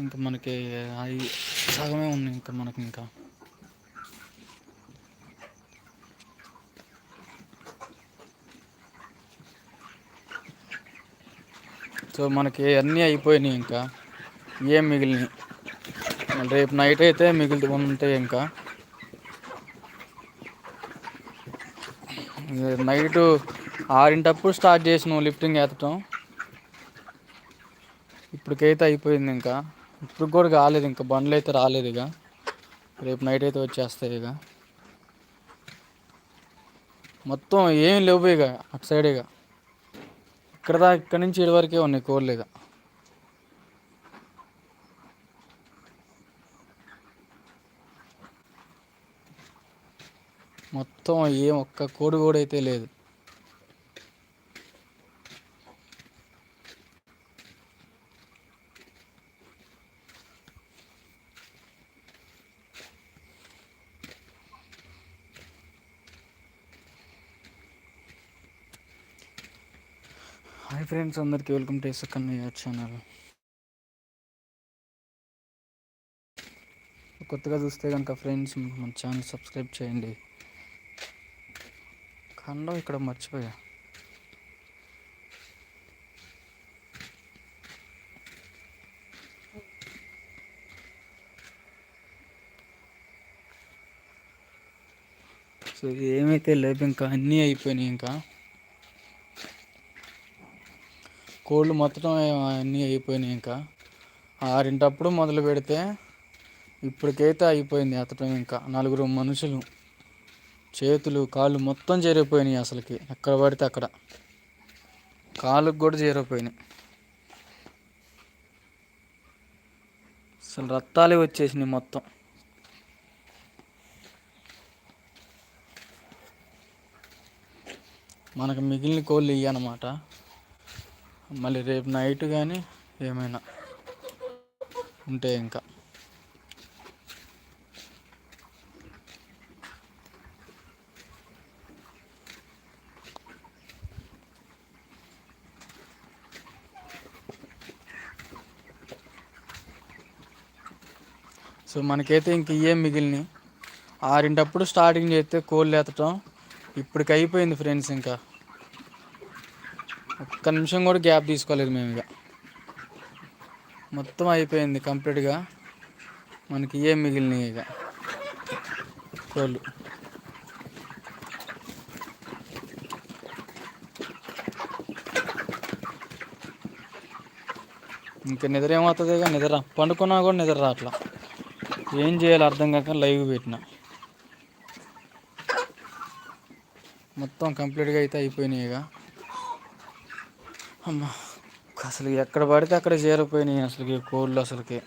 ఇంకా మనకి అవి సగమే ఉన్నాయి ఇంకా మనకి ఇంకా. సో మనకి అన్నీ అయిపోయినాయి ఇంకా. ఏం మిగిలినాయి? మళ్ళీ రేపు నైట్ అయితే మిగిలి ఉంటాయి ఇంకా. నైట్ ఆరింటప్పుడు స్టార్ట్ చేసినాం లిఫ్టింగ్ ఎత్తటం. ఇప్పటికైతే అయిపోయింది ఇంకా. ఇప్పుడు కూడా కాలేదు ఇంకా బండ్లు అయితే రాలేదు ఇక. రేపు నైట్ అయితే వచ్చేస్తాయి ఇక. మొత్తం ఏం లేవు ఇక అటు సైడ్ ఇక. ఇక్కడ దా ఇక్కడ నుంచి ఇటు వరకే ఉన్నాయి కోళ్ళు ఇక. మొత్తం ఏం ఒక్క కోడి కూడా అయితే లేదు. హాయ్ ఫ్రెండ్స్ అందరికీ వెల్కమ్ టు కన్నయ్య ఛానల్. కొత్తగా చూస్తే కనుక ఫ్రెండ్స్ మన ఛానల్ సబ్స్క్రైబ్ చేయండి. ఖండం ఇక్కడ మర్చిపోయా. సో ఏమైతే లేవు ఇంకా అన్నీ అయిపోయినాయి ఇంకా. కోళ్ళు మొత్తం అన్నీ అయిపోయినాయి ఇంకా. ఆరింటప్పుడు మొదలు పెడితే ఇప్పటికైతే అయిపోయింది ఎత్తటం ఇంకా. నలుగురు మనుషులు చేతులు కాళ్ళు మొత్తం చేరిపోయినాయి అసలుకి. ఎక్కడ పడితే అక్కడ. కాళ్ళకు కూడా చేరిపోయినాయి. అసలు రక్తాలే వచ్చేసినాయి మొత్తం. మనకు మిగిలిన కోళ్ళు ఇయ్యనమాట మళ్ళీ రేపు నైట్ కానీ ఏమైనా ఉంటే ఇంకా. సో మనకైతే ఇంక ఏం మిగిలినాయి. ఆరింటప్పుడు స్టార్టింగ్ చేస్తే కోళ్ళు ఎత్తటం ఇప్పటికి అయిపోయింది ఫ్రెండ్స్ ఇంకా. ఒక్క నిమిషం కూడా గ్యాప్ తీసుకోలేదు మేము ఇక. మొత్తం అయిపోయింది కంప్లీట్గా. మనకి ఏం మిగిలినాయి ఇక? కోళ్ళు. ఇంకా నిద్ర ఏమవుతుంది ఇక? నిద్ర పండుకున్నా కూడా నిద్ర రాట్లా ఏం చేయాలి అర్థం కాక లైవ్ పెట్టిన. మొత్తం కంప్లీట్గా అయితే అయిపోయినాయి ఇక. అమ్మ అసలు ఎక్కడ పడితే అక్కడ చేరిపోయినాయి అసలుకి కోళ్ళు అసలుకి.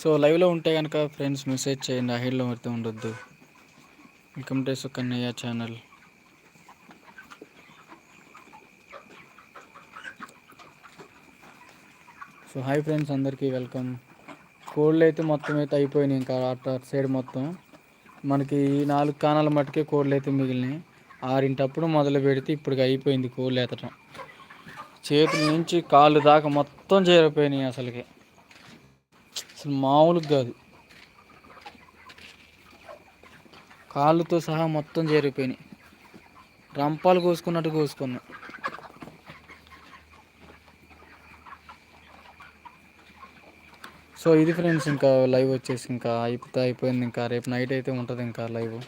సో లైవ్లో ఉంటే కనుక ఫ్రెండ్స్ మెసేజ్ చేయండి హెడ్లో పడితే ఉండొద్దు. Welcome to Sukannaiah channel. So hi friends అందరికీ వెల్కమ్. కోళ్ళు అయితే మొత్తం అయితే అయిపోయినాయి ఇంకా అటు సైడ్ మొత్తం. మనకి ఈ నాలుగు కాణాల మట్టుకే కోళ్ళు అయితే మిగిలినాయి. ఆరింటప్పుడు మొదలు పెడితే ఇప్పటికి అయిపోయింది కోళ్ళు ఎత్తటం చేతుల నుంచి కాళ్ళు దాకా మొత్తం చేరిపోయినాయి అసలుకి. అసలు మామూలుగా కాదు. కాళ్ళతో సహా మొత్తం చేరిపోయినాయి. రంపాలు కోసుకున్నట్టు కోసుకున్నా. సో ఇది ఫ్రెండ్స్ ఇంకా లైవ్ వచ్చేసి ఇంకా అయిపోతే అయిపోయింది ఇంకా. రేపు నైట్ అయితే ఉంటుంది ఇంకా లైవ్.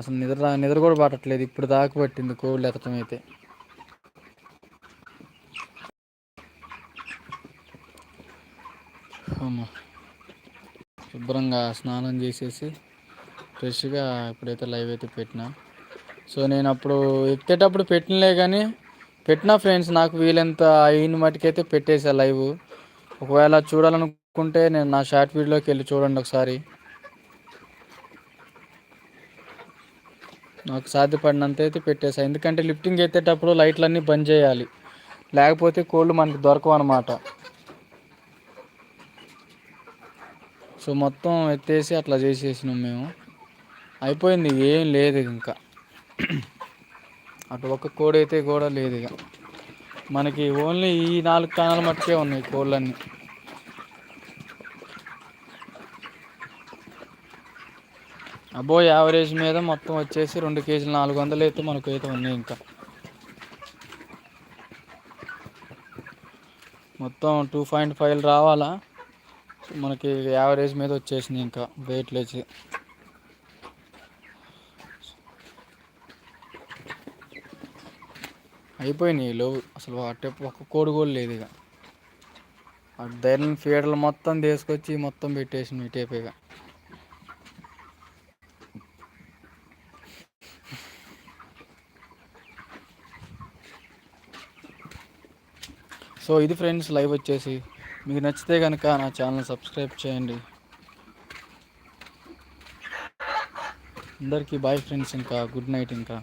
అసలు నిద్ర నిద్ర కూడా పట్టట్లేదు. ఇప్పుడు దాకా పట్టింది కోళ్ళు లెక్కతం అయితే. శుభ్రంగా స్నానం చేసేసి ఫ్రెష్గా ఇప్పుడైతే లైవ్ అయితే పెట్టిన. సో నేను అప్పుడు ఎత్తేటప్పుడు పెట్టినలే కానీ పెట్టిన ఫ్రెండ్స్ నాకు వీలంత అయిన మటుకైతే పెట్టేసా లైవ్. ఒకవేళ చూడాలనుకుంటే నేను నా షార్ట్ వీడియోకి వెళ్ళి చూడండి ఒకసారి. నాకు సాధ్యపడినంత అయితే పెట్టేసా. ఎందుకంటే లిఫ్టింగ్ ఎత్తేటప్పుడు లైట్లన్నీ బంద్ చేయాలి. లేకపోతే కోళ్ళు మనకి దొరకవు అనమాట సో మొత్తం ఎత్తేసి అట్లా చేసేసినాం మేము. అయిపోయింది ఏం లేదు ఇంకా. అటు ఒక కోడి అయితే కూడా లేదు ఇక. మనకి ఓన్లీ ఈ నాలుగు కాణాలు మట్టుకే ఉన్నాయి కోళ్ళన్నీ. అబో యావరేజ్ మీద మొత్తం వచ్చేసి రెండు కేజీలు నాలుగు వందలు అయితే మనకు అయితే ఉన్నాయి ఇంకా. మొత్తం టూ పాయింట్ ఫైవ్ రావాలా? మనకి యావరేజ్ మీద వచ్చేసింది ఇంకా వెయిట్ లేచి అయిపోయినాయి లేవు అసలు అట్టే ఒక్క కోడి కూడా లేదు ఇక. ధైర్యం ఫీడర్లు మొత్తం తీసుకొచ్చి మొత్తం పెట్టేసి ఇటేపు సో ఇది ఫ్రెండ్స్ లైవ్ వచ్చేసి. మీకు నచ్చితే కనుక నా ఛానల్ సబ్స్క్రైబ్ చేయండి. అందరికీ బాయ్ ఫ్రెండ్స్ ఇంకా గుడ్ నైట్ ఇంకా.